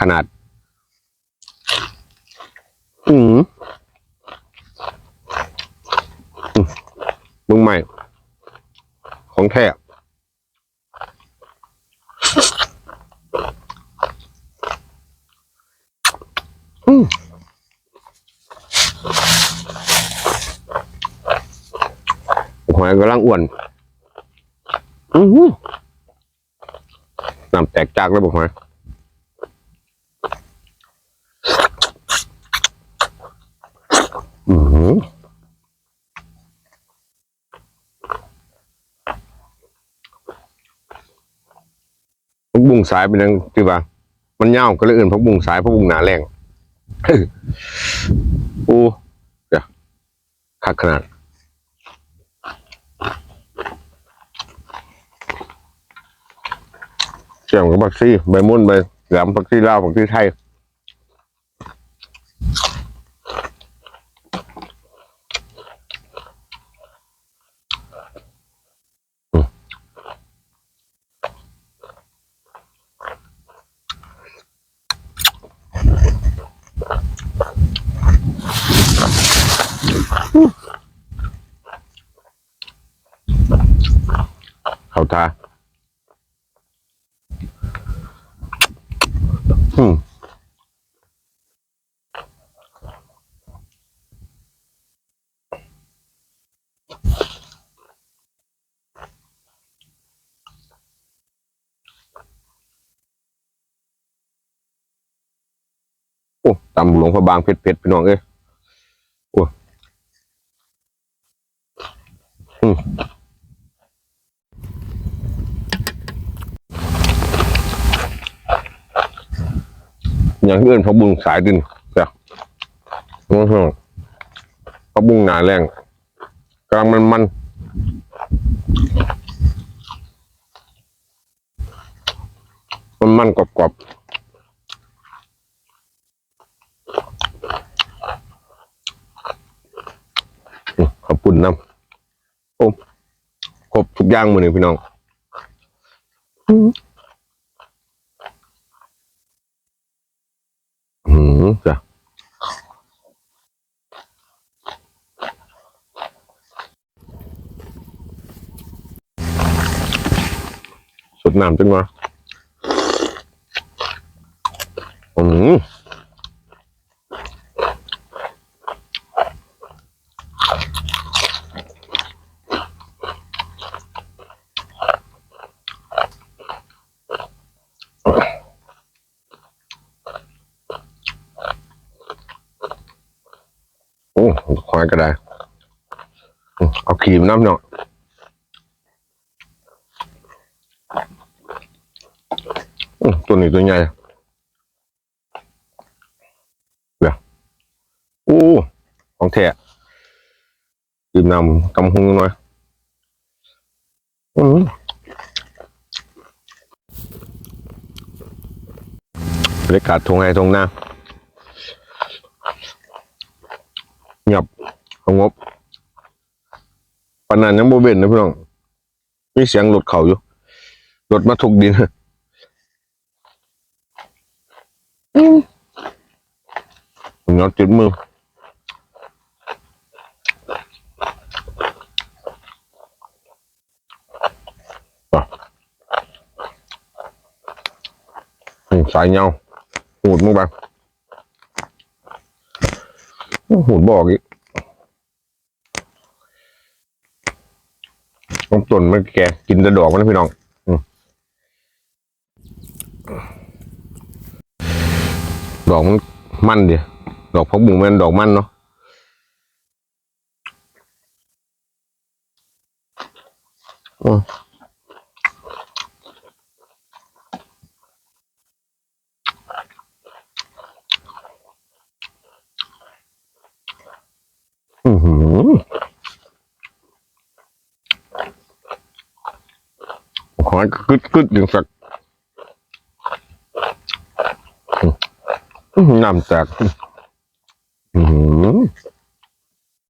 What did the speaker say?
ขนาด อืมมึงใหม่ ของแท้อืมหอยกำลังอ้วน อือน้ำแตกจากเลยบอกหอยอือหือพัก บุ้งสายเป็นยังตีว่า มันเน่าก็เลยเอื่นพักบุ้งสายพักบุ้งหนาแรงโอ้เดี๋ยวขัดขนาดเสี่ยมกับผักชีใบมุ่นใบเหลมผักซี่ลาวผักชีไทย เขาทาอืมโอ้ตำหลวงพระบางเผ็ดเผ็ดพี่น้องเอ้ยโอ้อืม อย่างอื่นเขาบุงสายดินจ้ะเขาบุงหนาแรงกลางมันมันมันมันกรอบกรอบขอบคุณน้ำโอ้ครบทุกอย่างมือนี่พี่น้อง อืมจ้ะสดน้ำจังวะอืม โอ้ควายก็ได้เอาขีมน้ำเนาะอืมตัวนี้ตัวใหญ่เดี๋ยวโอ้ของแท้ขีมน้ำกำหุงหน่อยอืมบรรยากาศทงไห้ทงหน้า เงียบส งบปนันยังโบเวนนะพี่น้อง มีเสียงรถเขาอยู่รถมาถูกดินผมยอดจุดมือสายเงาหูดมึงไปหูดบอกอีก ต้องต้นมันแกกินแต่ดอกมันนะพี่น้องดอกมันมันดิดอกพักบุ้งมันดอกมันเนาะอืมอือหือันกึดกึดอย่างสักน้ำแตกอือ